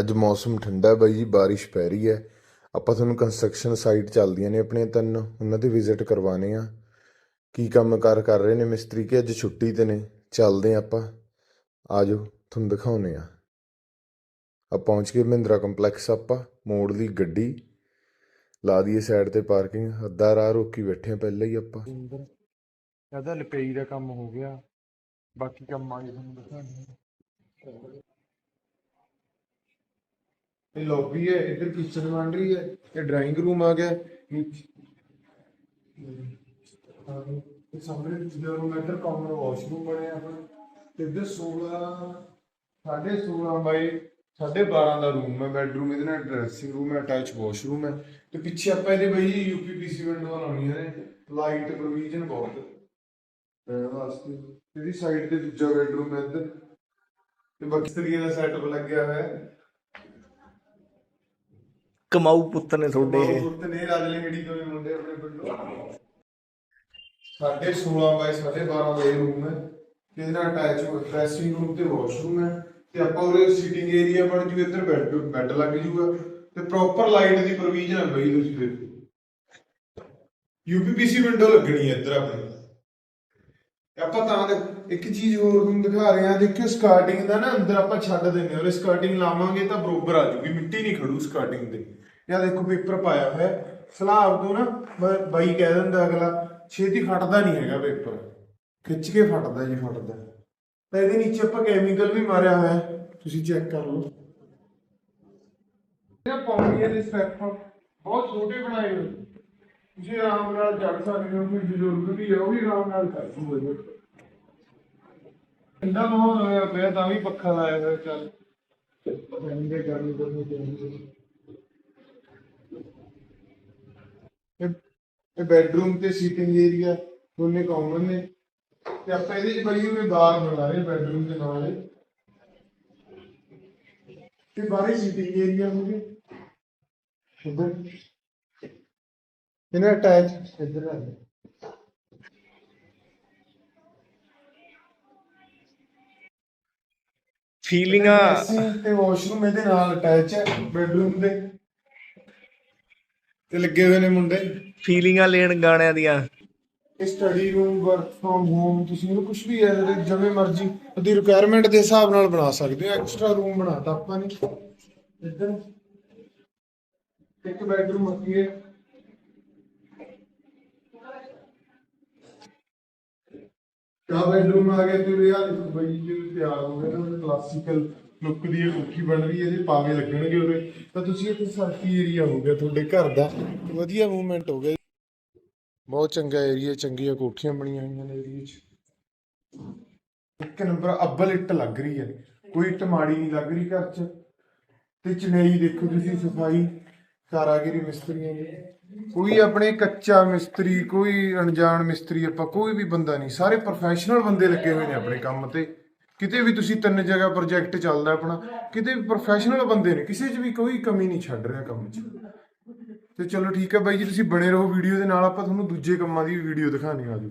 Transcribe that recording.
ਅੱਜ ਮੌਸਮ ਠੰਡਾ ਬਾਈ ਜੀ, ਬਾਰਿਸ਼ ਪੈ ਰਹੀ ਹੈ। ਆਪਾਂ ਤੁਹਾਨੂੰ ਕੰਸਟਰਕਸ਼ਨ ਸਾਈਟ ਚੱਲਦੀਆਂ ਨੇ ਆਪਣੀਆਂ ਤਿੰਨ, ਉਹਨਾਂ ਤੇ ਵਿਜ਼ਿਟ ਕਰਵਾਣੇ ਆ। ਕੀ ਕੰਮ ਕਰ ਰਹੇ ਨੇ ਮਿਸਤਰੀ ਕਿ ਅੱਜ ਛੁੱਟੀ ਤੇ ਨੇ? ਚੱਲਦੇ ਆਪਾਂ। ਆਜੋ, ਤੁਹਾਨੂੰ ਦਿਖਾਉਨੇ ਆ ਆ ਪਹੁੰਚ ਗਏ ਮਹਿੰਦਰਾ ਕੰਪਲੈਕਸ ਆਪਾਂ ਮੋੜ ਲਈ ਗੱਡੀ। ਲਾ ਦਈਏ ਸਾਈਡ ਤੇ ਪਾਰਕਿੰਗ ਅੱਧਾ ਰਾਹ ਰੋਕੀ ਬੈਠੇ ਆ ਪਹਿਲਾਂ ਹੀ ਆਪਾਂ। ਅੰਦਰ ਲਪੇਈ ਦਾ ਕੰਮ ਹੋ ਗਿਆ। ਬਾਕੀ ਕੰਮ ਆਗੇ ਤੁਹਾਨੂੰ ਦਿਖਾਣੇ ਇਹ ਲੌਬੀ ਹੈ ਇੱਧਰ ਕਿਚਨ ਬਣ ਰਹੀ ਹੈ ਇਹ ਡਰਾਇੰਗ ਰੂਮ ਆ ਗਿਆ। ਨੀਚੇ ਹਾਂ, ਇਹ ਸਾਹਮਣੇ ਦੂਜਾ ਰੂਮ ਇੱਧਰ ਕਾਮਨ ਵਾਸ਼ਰੂਮ ਬਣਿਆ ਆਪਣਾ ਤੇ ਇੱਧਰ 16 ਸਾਢੇ 16 ਬਾਈ ਸਾਢੇ 12 ਦਾ ਰੂਮ ਹੈ ਬੈਡਰੂਮ ਇਹਦੇ ਨਾਲ ਡਰੈਸਿੰਗ ਰੂਮ ਹੈ ਅਟੈਚ ਵਾਸ਼ਰੂਮ ਹੈ। ਤੇ ਪਿੱਛੇ ਆਪਾਂ ਇਹਦੇ ਬਈ ਯੂਪੀਪੀਸੀ ਵਿੰਡੋ ਲਾਉਣੀਆਂ ਨੇ ਲਾਈਟ ਪ੍ਰੋਵੀਜ਼ਨ ਬਹੁਤ ਰਹਿਣ ਵਾਸਤੇ। ਇਹਦੀ ਸਾਈਡ ਤੇ ਦੂਜਾ ਬੈਡਰੂਮ ਹੈ ਇੱਧਰ। ਤੇ ਬਾਕੀ ਤਰੀਕੇ ਦਾ ਸੈਟਅਪ ਲੱਗਿਆ ਹੋਇਆ ਹੈ। ਕਮਾਊ ਪੁੱਤ ਨੇ ਤੁਹਾਡੇ ਇਹ। ਪੁੱਤ ਨੇ ਰਾਜਲੇੜੀ ਤੋਂ ਵੀ ਮੁੰਡੇ ਆਪਣੇ ਪਿੰਡੋਂ ਸਾਢੇ 16 ਬਾਈ ਸਾਢੇ 12 ਦਾ ਇਹ ਰੂਮ ਹੈ ਤੇ ਇਹਦੇ ਨਾਲ ਅਟੈਚ ਡਰੈਸਿੰਗ ਰੂਮ ਤੇ ਵਾਸ਼ਰੂਮ ਹੈ ਤੇ ਆਪਾਂ ਉਰੇ ਸੀਟਿੰਗ ਏਰੀਆ ਬਣ ਜੂ ਇੱਧਰ ਬੈੱਡ ਬੈੱਡ ਲੱਗ ਜੂਗਾ ਤੇ ਪ੍ਰੋਪਰ ਲਾਈਟ ਦੀ ਪ੍ਰੋਵੀਜ਼ਨ ਹੈ ਬਈ ਤੁਸੀਂ ਦੇਖੋ। ਯੂਪੀਪੀਸੀ ਵਿੰਡੋ ਲੱਗਣੀ ਹੈ ਇੱਧਰ ਆਪਣੀ। ਆਪਾਂ ਤਾਂ ਇੱਕ ਚੀਜ਼ ਹੋਰ ਤੁਹਾਨੂੰ ਦਿਖਾ ਰਹੇ ਹਾਂ, ਦੇਖਿਓ ਸਕਾਰਟਿੰਗ ਦਾ ਨਾ ਅੰਦਰ ਆਪਾਂ ਛੱਡ ਦਿੰਦੇ ਹਾਂ ਸਕਾਰਟਿੰਗ ਲਾਵਾਂਗੇ ਤਾਂ ਬਰੋਬਰ ਆ ਜੂਗੀ, ਮਿੱਟੀ ਨਹੀਂ ਖੜੂ ਸਕਾਰਟਿੰਗ ਤੇ। ਇਹ ਦੇਖੋ ਪੇਪਰ ਪਾਇਆ ਹੋਇਆ ਸਲਾਬ ਤੋਂ ਨਾ ਬਾਈ ਕਹਿ ਦਿੰਦਾ ਅਗਲਾ, ਛੇਤੀ ਫਟਦਾ ਨਹੀਂ ਹੈਗਾ ਪੇਪਰ ਖਿੱਚ ਕੇ ਫਟਦਾ ਜੀ, ਫਟਦਾ। ਤਾਂ ਇਹਦੇ ਨੀਚੇ ਆਪਾਂ ਕੈਮੀਕਲ ਵੀ ਮਾਰਿਆ ਹੋਇਆ, ਤੁਸੀਂ ਚੈੱਕ ਕਰ ਲਓ। ਇਹ ਪੌੜੀਆਂ ਦੇ ਸਟੈਪ ਬਹੁਤ ਛੋਟੇ ਬਣਾਏ ਹੋਏ ਤੁਸੀਂ ਆਰਾਮ ਨਾਲ ਚੜ ਸਕਦੇ ਹੋ, ਕੋਈ ਬਜ਼ੁਰਗ ਵੀ ਹੈ, ਉਹ ਵੀ ਆਰਾਮ ਨਾਲ ਕਰ ਦੂਗਾ ਠੰਡਾ ਮਾਹੌਲ ਹੋਇਆ ਪਿਆ, ਤਾਂ ਵੀ ਪੱਖਾ ਲਾਇਆ ਹੋਇਆ, ਚੱਲ। ਠੰਡੇ ਗਰਮੀ ਗਰਮੀ ਚਾਹੀਦੀ ਇਹ ਬੈਡਰੂਮ ਤੇ ਸੀਟਿੰਗ ਏਰੀਆ, ਦੋਨੇ ਕਾਮਨ ਨੇ। ਤੇ ਆਪਾਂ ਇਹਦੇ ਚ ਬਈ ਉਹਨੇ ਬਾਰ ਬਣਾ ਰਹੇ ਬੈਡਰੂਮ ਦੇ ਨਾਲ ਤੇ ਬਾਹਰ ਸੀਟਿੰਗ ਏਰੀਆ ਹੋ ਗਿਆ। ਇਹਨਾਂ ਅਟੈਚ ਇੱਧਰ ਆ। ਗਿਆ ਫੀਲਿੰਗਾਂ ਤੇ ਵਾਸ਼ਰੂਮ ਇਹਦੇ ਨਾਲ ਅਟੈਚ ਹੈ ਬੈਡਰੂਮ ਦੇ। ਤੇ ਲੱਗੇ ਹੋਏ ਨੇ ਮੁੰਡੇ। ਫੀਲਿੰਗਾਂ ਲੈਣ ਗਾਣਿਆਂ ਦੀਆਂ। Study room work from home ਤੁਸੀਂ ਇਹਨੂੰ ਕੁਝ ਵੀ ਹੈ ਜਿਹੜੇ ਜਿਵੇਂ ਮਰਜ਼ੀ ਉਹਦੀ ਰਿਕੁਆਇਰਮੈਂਟ ਦੇ ਹਿਸਾਬ ਨਾਲ ਬਣਾ ਸਕਦੇ ਹੋ। ਐਕਸਟਰਾ ਰੂਮ ਬਣਾਤਾ ਆਪਾਂ ਨੇ। ਇੱਧਰ। ਇੱਕ ਬੈਡਰੂਮ ਅੱਗੇ। ਕਾ ਬੈਡਰੂਮ ਆ ਗਿਆ ਤੇ ਯਾਰ ਦੇਖੋ ਬਈ ਜੀ ਤਿਆਰ ਹੋ ਗਿਆ ਨਾ ਕਲਾਸੀਕਲ ਲੁੱਕ ਦੀ ਕੋਠੀ ਬਣ ਰਹੀ ਹੈ ਇਹਦੇ ਪਾਵੇ ਲੱਗਣਗੇ ਉਰੇ ਤਾਂ ਤੁਸੀਂ ਇੱਥੇ ਸਰਕੀ ਏਰੀਆ ਹੋ ਗਿਆ, ਤੁਹਾਡੇ ਘਰ ਦਾ। ਵਧੀਆ ਮੂਵਮੈਂਟ ਹੋ ਗਿਆ। ਬਹੁਤ ਚੰਗਾ ਏਰੀਆ ਚੰਗੀਆਂ ਕੋਠੀਆਂ ਬਣੀਆਂ ਹੋਈਆਂ ਨੇ ਏਰੀਆ 'ਚ ਇੱਕ ਨੰਬਰ ਅੱਬਲ ਇੱਟ ਲੱਗ ਰਹੀ ਹੈ। ਕੋਈ ਇੱਟ ਮਾੜੀ ਨਹੀਂ ਲੱਗ ਰਹੀ ਘਰ 'ਚ। ਤੇ ਚਨੇਈ ਦੇਖੋ ਤੁਸੀਂ ਸਫ਼ਾਈ। ਕਾਰਾਗਰੀ ਮਿਸਤਰੀਆਂ ਦੀ ਕੋਈ ਆਪਣੇ ਕੱਚਾ ਮਿਸਤਰੀ, ਕੋਈ ਅਣਜਾਣ ਮਿਸਤਰੀ, ਆਪਾਂ ਕੋਈ ਵੀ ਬੰਦਾ ਨਹੀਂ। ਸਾਰੇ ਪ੍ਰੋਫੈਸ਼ਨਲ ਬੰਦੇ ਲੱਗੇ ਹੋਏ ਨੇ ਆਪਣੇ ਕੰਮ ਤੇ। ਕਿਤੇ ਵੀ ਤੁਸੀਂ ਤਿੰਨ ਜਗ੍ਹਾ ਪ੍ਰੋਜੈਕਟ ਚੱਲਦਾ ਆਪਣਾ, ਕਿਤੇ ਵੀ ਪ੍ਰੋਫੈਸ਼ਨਲ ਬੰਦੇ ਨੇ, ਕਿਸੇ 'ਚ ਵੀ ਕੋਈ ਕਮੀ ਨਹੀਂ ਛੱਡ ਰਿਹਾ ਕੰਮ 'ਚ। ਤੇ ਚਲੋ ਠੀਕ ਹੈ ਬਾਈ ਜੀ, ਤੁਸੀਂ ਬਣੇ ਰਹੋ ਵੀਡੀਓ ਦੇ ਨਾਲ, ਆਪਾਂ ਤੁਹਾਨੂੰ ਦੂਜੇ ਕੰਮਾਂ ਦੀ ਵੀ ਵੀਡੀਓ ਦਿਖਾਣੀ ਆ ਜੂ